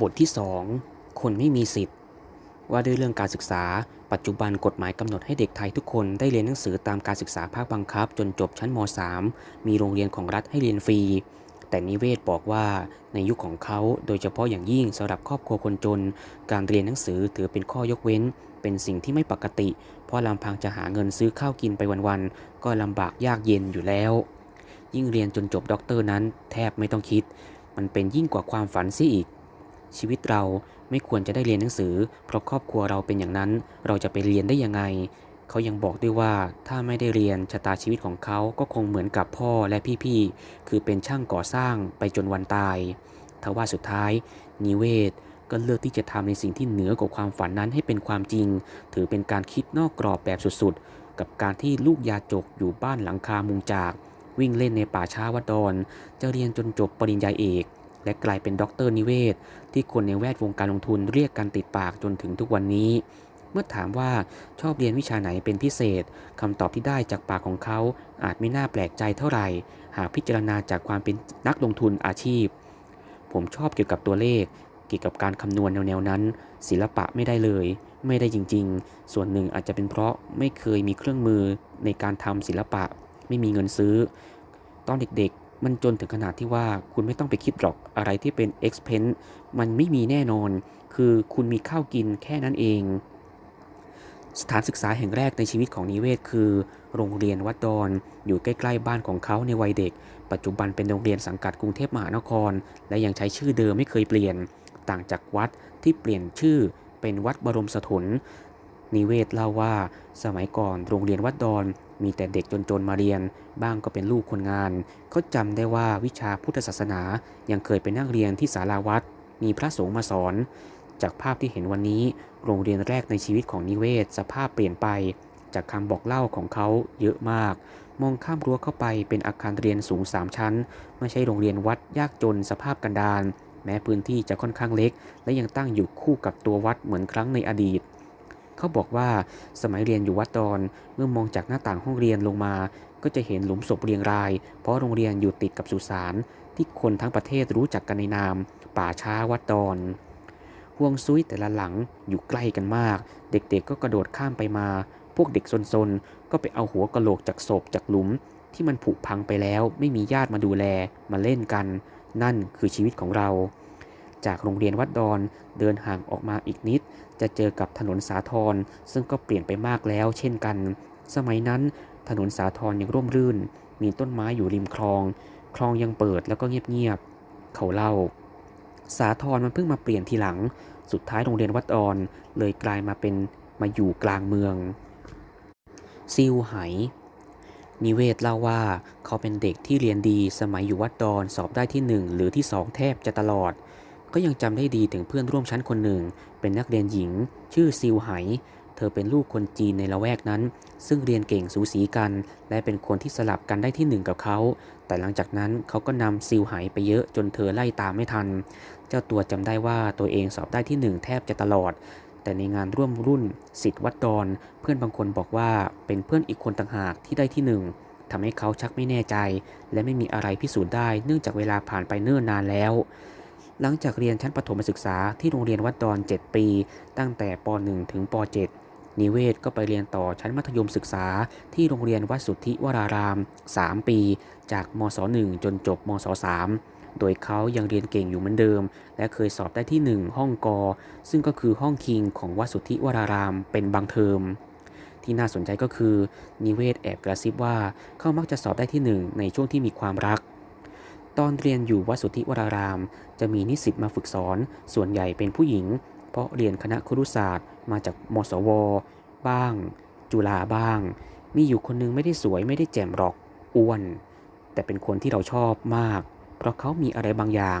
บทที่ 2 คนไม่มีสิทธิ์ ว่าด้วยเรื่องการศึกษา ปัจจุบันกฎหมายกำหนดให้เด็กไทยทุกคนได้เรียนหนังสือตามการศึกษาภาคบังคับ จนจบชั้นม .3 มีโรงเรียนของรัฐให้เรียนฟรี แต่นิเวศบอกว่าในยุคของเขาโดยเฉพาะอย่างยิ่งสำหรับครอบครัวคนจน การเรียนหนังสือถือเป็นข้อยกเว้น เป็นสิ่งที่ไม่ปกติ เพราะลำพังจะหาเงินซื้อข้าวกินไปวันๆก็ลำบากยากเย็นอยู่แล้ว ยิ่งเรียนจนจบด็อกเตอร์นั้น แทบไม่ต้องคิด มันเป็นยิ่งกว่าความฝันเสียอีก ชีวิตเราไม่ควรจะได้เรียนหนังสือ เพราะครอบครัวเราเป็นอย่างนั้น เราจะไปเรียนได้ยังไง เขายังบอกด้วยว่าถ้าไม่ได้เรียนชะตาชีวิตของเขาก็คงเหมือนกับพ่อและพี่ๆ คือเป็นช่างก่อสร้างไปจนวันตาย ทว่าสุดท้าย นิเวศก็เลือกที่จะทำในสิ่งที่เหนือกว่าความฝันนั้นให้เป็นความจริง ถือเป็นการคิดนอกกรอบแบบสุดๆ กับการที่ลูกยาจกอยู่บ้านหลังคามุงจาก วิ่งเล่นในป่าช้าวัดดอนจะเรียนจนจบปริญญาเอก และกลายเป็นด็อกเตอร์นิเวศ ที่คนในแวดวงการลงทุนเรียกกันติดปากจนถึงทุกวันนี้ เมื่อถามว่าชอบเรียนวิชาไหนเป็นพิเศษคำตอบที่ได้จากปากของเขาอาจไม่น่าแปลกใจเท่าไหร่ หากพิจารณาจากความเป็นนักลงทุนอาชีพ ผมชอบเกี่ยวกับตัวเลข เกี่ยวกับการคำนวณแนวๆนั้น ศิลปะไม่ได้เลย ไม่ได้จริง ๆ ส่วนหนึ่งอาจจะเป็นเพราะไม่เคยมีเครื่องมือในการทำศิลปะ ไม่มีเงินซื้อ ตอนเด็กๆ มันจนถึงขนาดที่ว่าคุณไม่ต้องไปคิดหรอกอะไรที่เป็น expense มันไม่มีแน่นอน คือคุณมีข้าวกินแค่นั้นเอง สถานศึกษาแห่งแรกในชีวิตของนิเวศคือ โรงเรียนวัดดอนอยู่ใกล้ๆบ้านของเขาในวัยเด็ก ปัจจุบันเป็นโรงเรียนสังกัดกรุงเทพมหานคร และยังใช้ชื่อเดิมไม่เคยเปลี่ยน ต่างจากวัดที่เปลี่ยนชื่อเป็นวัดบรมสถนนิเวศเล่าว่าสมัยก่อนโรงเรียนวัดดอน มีแต่เด็กจนๆมาเรียน บ้างก็เป็นลูกคนงาน เขาจำได้ว่าวิชาพุทธศาสนายังเคยไปนั่งเรียนที่ศาลาวัด มีพระสงฆ์มาสอน จากภาพที่เห็นวันนี้ โรงเรียนแรกในชีวิตของนิเวศ สภาพเปลี่ยนไป จากคำบอกเล่าของเขาเยอะมาก มองข้ามรั้วเข้าไปเป็นอาคารเรียนสูง3ชั้น ไม่ใช่โรงเรียนวัดยากจนสภาพกันดารแม้พื้นที่จะค่อนข้างเล็ก และยังตั้งอยู่คู่กับตัววัดเหมือนครั้งในอดีต เขาบอกว่าสมัยเรียนอยู่วัดดอน เมื่อมองจากหน้าต่างห้องเรียนลงมา ก็จะเห็นหลุมศพเรียงราย เพราะโรงเรียนอยู่ติดกับสุสานที่คนทั้งประเทศรู้จักกันในนาม ป่าช้าวัดดอนห่วงซุยแต่ละหลังอยู่ใกล้กันมาก เด็กๆก็กระโดดข้ามไปมา พวกเด็กซนๆ ก็ไปเอาหัวกะโหลกจากศพจากหลุม ที่มันผุพังไปแล้ว ไม่มีญาติมาดูแลมาเล่นกัน นั่นคือชีวิตของเรา จากโรงเรียนวัดดอนเดินห่างออกมาอีกนิด จะเจอกับถนนสาทรซึ่งก็เปลี่ยนไปมากแล้วเช่นกัน สมัยนั้นถนนสาทรยังร่มรื่น มีต้นไม้อยู่ริมคลอง คลองยังเปิดแล้วก็เงียบๆเขาเล่า สาทรมันเพิ่งมาเปลี่ยนทีหลัง สุดท้ายโรงเรียนวัดดอนเลยกลายมาเป็นมาอยู่กลางเมือง ซิวไหนิเวศเล่าว่าเขาเป็นเด็กที่เรียนดีสมัยอยู่วัดดอนสอบได้ที่ 1 หรือที่ 2 แทบจะตลอด ก็ยังจำได้ดีถึงเพื่อนร่วมชั้นคนหนึ่ง เป็นนักเรียนหญิง ชื่อซิวไหเธอเป็นลูกคนจีนในละแวกนั้น ซึ่งเรียนเก่งสูสีกัน และเป็นคนที่สลับกันได้ที่หนึ่งกับเขา แต่หลังจากนั้นเขาก็นำซิวไหไปเยอะจนเธอไล่ตามไม่ทัน เจ้าตัวจำได้ว่าตัวเองสอบได้ที่หนึ่งแทบจะตลอด แต่ในงานร่วมรุ่นสิทธิ์วัดดอน เพื่อนบางคนบอกว่าเป็นเพื่อนอีกคนต่างหากที่ได้ที่หนึ่งทำให้เขาชักไม่แน่ใจ และไม่มีอะไรพิสูจน์ได้เนื่องจากเวลาผ่านไปเนิ่นนานแล้ว หลังจากเรียนชั้นประถมศึกษาที่โรงเรียนวัดดอน 7 ปี ตั้งแต่ป .1 ถึงป .7 นิเวศก็ไปเรียนต่อชั้นมัธยมศึกษา ที่โรงเรียนวัดสุทธิวราราม 3 ปี จากมศ 1 จนจบมศ 3 โดยเขายังเรียนเก่งอยู่เหมือนเดิม และเคยสอบได้ที่ 1 ห้องกอ ซึ่งก็คือห้องคิงของวัดสุทธิวราราม เป็นบางเทอมที่น่าสนใจก็คือนิเวศแอบกระซิบว่าเขามักจะสอบได้ที่ 1 ในช่วงที่มีความรัก ตอนเรียนอยู่วัดสุทธิวราราม จะมีนิสิตมาฝึกสอน ส่วนใหญ่เป็นผู้หญิง เพราะเรียนคณะครุศาสตร์ มาจากมสว บ้าง จุฬาบ้าง มีอยู่คนนึงไม่ได้สวยไม่ได้แจ่มหรอกอ้วน แต่เป็นคนที่เราชอบมาก เพราะเขามีอะไรบางอย่าง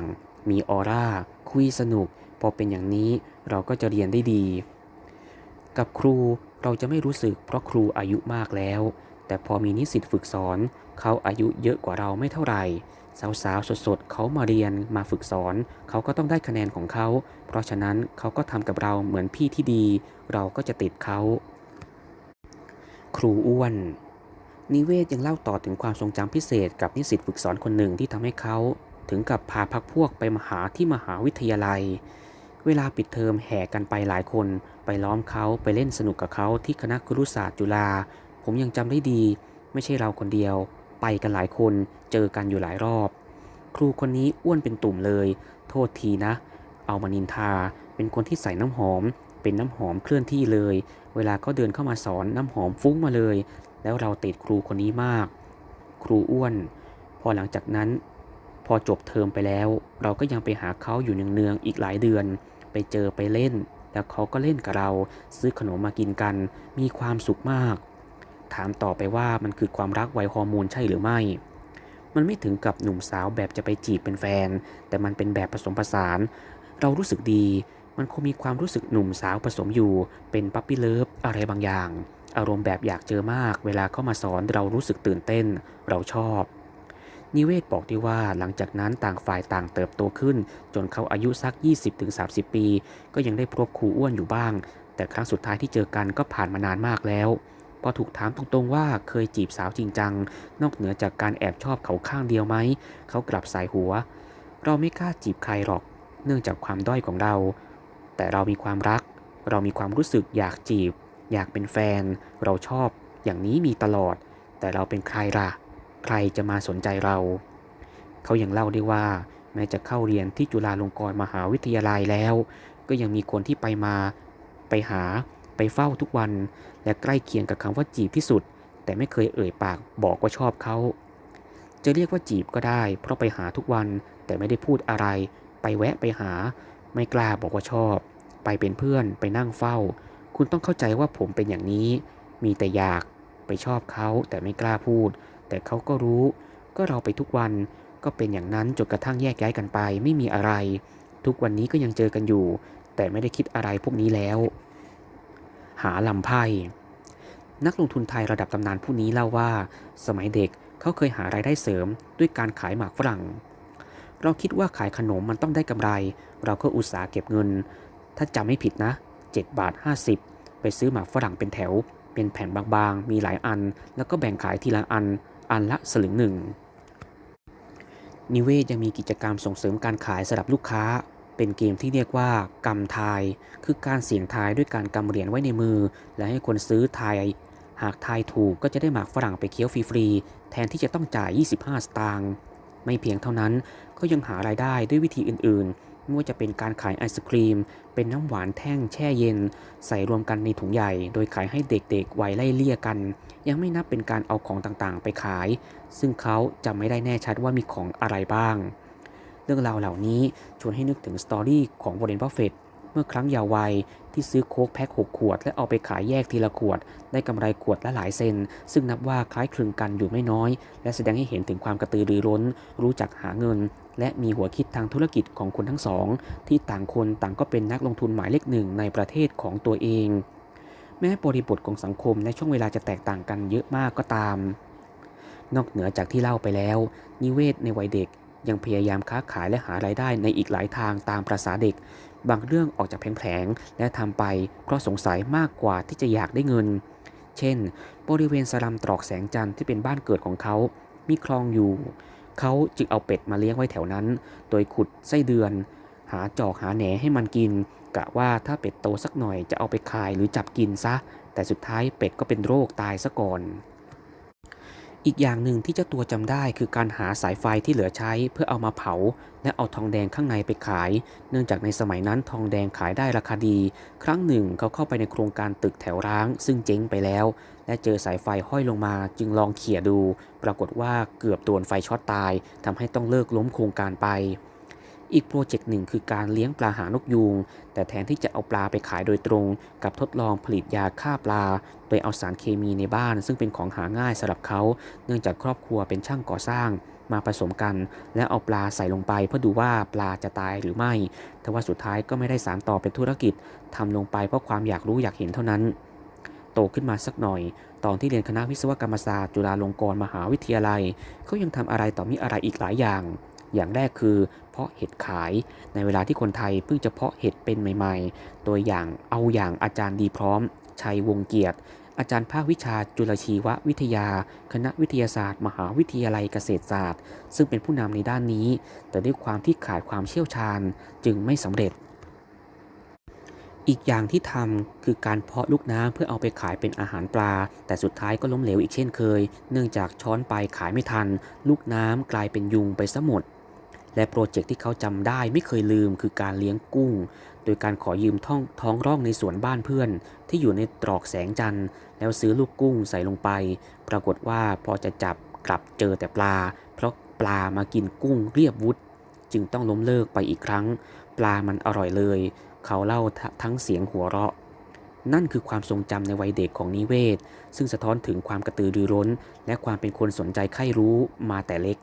มีออร่า คุยสนุก พอเป็นอย่างนี้เราก็จะเรียนได้ดี กับครูเราจะไม่รู้สึกเพราะครูอายุมากแล้ว แต่พอมีนิสิตฝึกสอน เขาอายุเยอะกว่าเราไม่เท่าไหร่ สาวๆสดๆเขามาเรียนมาฝึกสอน เขาก็ต้องได้คะแนนของเขา เพราะฉะนั้นเขาก็ทำกับเราเหมือนพี่ที่ดี เราก็จะติดเขา ครูอ้วนนิเวศยังเล่าต่อถึงความทรงจำพิเศษกับนิสิตฝึกสอนคนหนึ่งที่ทำให้เขา ถึงกับพาพักพวกไปมหาที่มหาวิทยาลัย เวลาปิดเทอมแห่กันไปหลายคน ไปล้อมเขาไปเล่นสนุกกับเขาที่คณะครุศาสตร์จุฬาผมยังจำได้ดี ไม่ใช่เราคนเดียว ไปกันหลายคนเจอกันอยู่หลายรอบ ครูคนนี้อ้วนเป็นตุ่มเลย โทษทีนะ เอามานินทา เป็นคนที่ใส่น้ำหอม เป็นน้ำหอมเคลื่อนที่เลย เวลาเขาเดินเข้ามาสอนน้ำหอมฟุ้งมาเลย แล้วเราติดครูคนนี้มาก ครูอ้วน พอหลังจากนั้น พอจบเทอมไปแล้ว เราก็ยังไปหาเขาอยู่เนืองๆอีกหลายเดือน ไปเจอไปเล่น แล้วเขาก็เล่นกับเรา ซื้อขนมมากินกัน มีความสุขมาก ถามต่อไปว่ามันคือความรักไวฮอร์โมนใช่หรือไม่ มันไม่ถึงกับหนุ่มสาวแบบจะไปจีบเป็นแฟน แต่มันเป็นแบบผสมผสาน เรารู้สึกดี มันคงมีความรู้สึกหนุ่มสาวผสมอยู่ เป็นปั๊ปปี้เลิฟอะไรบางอย่าง อารมณ์แบบอยากเจอมาก เวลาเข้ามาสอนเรารู้สึกตื่นเต้น เราชอบ นิเวศบอกได้ว่าหลังจากนั้นต่างฝ่ายต่างเติบโตขึ้น จนเขาอายุสัก 20-30 ปี ก็ยังได้พบครูอ้วนอยู่บ้าง แต่ครั้งสุดท้ายที่เจอกันก็ผ่านมานานมากแล้ว พอถูกถามตรงๆว่าเคยจีบสาวจริงจัง นอกเหนือจากการแอบชอบเขาข้างเดียวไหม เขากลับสายหัว เราไม่กล้าจีบใครหรอก เนื่องจากความด้อยของเรา แต่เรามีความรัก เรามีความรู้สึกอยากจีบ อยากเป็นแฟน เราชอบ อย่างนี้มีตลอด แต่เราเป็นใครล่ะ ใครจะมาสนใจเรา เขายังเล่าได้ว่า แม้จะเข้าเรียนที่จุฬาลงกรณ์มหาวิทยาลัยแล้ว ก็ยังมีคนที่ไปมาไปหา ไปเฝ้าทุกวัน และใกล้เคียงกับคำว่าจีบที่สุด แต่ไม่เคยเอ่ยปากบอกว่าชอบเขา จะเรียกว่าจีบก็ได้ เพราะไปหาทุกวัน แต่ไม่ได้พูดอะไร ไปแวะไปหา ไม่กล้าบอกว่าชอบ ไปเป็นเพื่อนไปนั่งเฝ้า คุณต้องเข้าใจว่าผมเป็นอย่างนี้ มีแต่อยากไปชอบเขาแต่ไม่กล้าพูด แต่เขาก็รู้ ก็เราไปทุกวันก็เป็นอย่างนั้นจนกระทั่งแยกย้ายกันไป ไม่มีอะไร ทุกวันนี้ก็ยังเจอกันอยู่ แต่ไม่ได้คิดอะไรพวกนี้แล้ว หาลำไพ่ นักลงทุนไทยระดับตำนานผู้นี้เล่าว่า สมัยเด็กเขาเคยหารายได้เสริมด้วยการขายหมากฝรั่ง เราคิดว่าขายขนมมันต้องได้กำไร เราก็อุตสาห์เก็บเงิน ถ้าจำไม่ผิดนะ 7 บาท 50 ไปซื้อหมากฝรั่งเป็นแถว เป็นแผ่นบางๆ มีหลายอัน แล้วก็แบ่งขายทีละอัน อันละสลึงหนึ่งนิเวศยังมีกิจกรรมส่งเสริมการขายสำหรับลูกค้า เป็นเกมที่เรียกว่ากำทาย คือการเสี่ยงทายด้วยการกำเหรียญไว้ในมือ และให้คนซื้อทาย หากทายถูกก็จะได้หมากฝรั่งไปเคี้ยวฟรีๆแทนที่จะต้องจ่าย 25 สตางค์ไม่เพียงเท่านั้นก็ยังหารายได้ด้วยวิธีอื่นๆไม่ว่าจะเป็นการขายไอศครีม เป็นน้ำหวานแท่งแช่เย็น ใส่รวมกันในถุงใหญ่ โดยขายให้เด็กๆ วัยไล่เลี่ยกัน ยังไม่นับเป็นการเอาของต่างๆ ไปขาย ซึ่งเขาจะไม่ได้แน่ชัดว่ามีของอะไรบ้าง เรื่องราวเหล่านี้ชวนให้นึกถึงสตอรี่ของวอร์เรนบัฟเฟต์เมื่อครั้งยาววัยที่ซื้อโค้กแพ็ค6ขวด และเอาไปขายแยกทีละขวด ได้กำไรขวดละหลายเซน ซึ่งนับว่าคล้ายคลึงกันอยู่ไม่น้อย และแสดงให้เห็นถึงความกระตือรือร้น รู้จักหาเงิน และมีหัวคิดทางธุรกิจของคนทั้งสอง ที่ต่างคนต่างก็เป็นนักลงทุนหมายเลขหนึ่งในประเทศของตัวเอง แม้บริบทของสังคมและช่วงเวลาจะแตกต่างกันเยอะมากก็ตาม นอกเหนือจากที่เล่าไปแล้ว นิเวศในวัยเด็ก ยังพยายามค้าขายและหารายได้ในอีกหลายทางตามประษาเด็ก บางเรื่องออกจากแผลงๆและทำไปเพราะสงสัยมากกว่าที่จะอยากได้เงิน เช่น บริเวณสลัมตรอกแสงจันทร์ที่เป็นบ้านเกิดของเขา มีคลองอยู่ เขาจึงเอาเป็ดมาเลี้ยงไว้แถวนั้น โดยขุดไส้เดือน หาจอกหาแหนให้มันกิน กะว่าถ้าเป็ดโตสักหน่อยจะเอาไปขายหรือจับกินซะ แต่สุดท้ายเป็ดก็เป็นโรคตายซะก่อน อีกอย่างหนึ่งที่เจ้าตัวจำได้คือการหาสายไฟที่เหลือใช้เพื่อเอามาเผา และเอาทองแดงข้างในไปขาย เนื่องจากในสมัยนั้นทองแดงขายได้ราคาดี ครั้งหนึ่งเขาเข้าไปในโครงการตึกแถวร้าง ซึ่งเจ๊งไปแล้ว และเจอสายไฟห้อยลงมา จึงลองเขี่ยดู ปรากฏว่าเกือบโดนไฟช็อตตายทำให้ต้องเลิกล้มโครงการไป อีกโปรเจกต์หนึ่งคือการเลี้ยงปลาหางนกยูง แต่แทนที่จะเอาปลาไปขายโดยตรง กับทดลองผลิตยาฆ่าปลา โดยเอาสารเคมีในบ้าน ซึ่งเป็นของหาง่ายสำหรับเขา เนื่องจากครอบครัวเป็นช่างก่อสร้าง มาผสมกัน แล้วเอาปลาใส่ลงไป เพื่อดูว่าปลาจะตายหรือไม่ แต่ว่าสุดท้ายก็ไม่ได้สารต่อเป็นธุรกิจทำลงไปเพราะความอยากรู้อยากเห็นเท่านั้น โตขึ้นมาสักหน่อย ตอนที่เรียนคณะวิศวกรรมศาสตร์จุฬาลงกรณ์มหาวิทยาลัยเขายังทำอะไรต่อมีอะไรอีกหลายอย่างอย่างแรกคือ เพาะเห็ดขาย ในเวลาที่คนไทยเพิ่งจะเพาะเห็ดเป็นใหม่ ๆ ตัวอย่างเอาอย่างอาจารย์ดีพร้อม ชัยวงเกียรติอาจารย์ภาควิชาจุลชีววิทยา คณะวิทยาศาสตร์ มหาวิทยาลัยเกษตรศาสตร์ ซึ่งเป็นผู้นำในด้านนี้ แต่ด้วยความที่ขาดความเชี่ยวชาญจึงไม่สำเร็จ อีกอย่างที่ทำคือการเพาะลูกน้ำเพื่อเอาไปขายเป็นอาหารปลา แต่สุดท้ายก็ล้มเหลวอีกเช่นเคย เนื่องจากช้อนไปขายไม่ทัน ลูกน้ำกลายเป็นยุงไปซะหมด และโปรเจกต์ที่เขาจำได้ไม่เคยลืมคือการเลี้ยงกุ้ง โดยการขอยืมท้องท้องร่องในสวนบ้านเพื่อน ที่อยู่ในตรอกแสงจันทร์แล้วซื้อลูกกุ้งใส่ลงไป ปรากฏว่าพอจะจับกลับเจอแต่ปลา เพราะปลามากินกุ้งเรียบวุฒจึงต้องล้มเลิกไปอีกครั้ง ปลามันอร่อยเลย เขาเล่าทั้งเสียงหัวเราะ นั่นคือความทรงจำในวัยเด็กของนิเวศ ซึ่งสะท้อนถึงความกระตือรือร้น และความเป็นคนสนใจใคร่รู้มาแต่เล็ก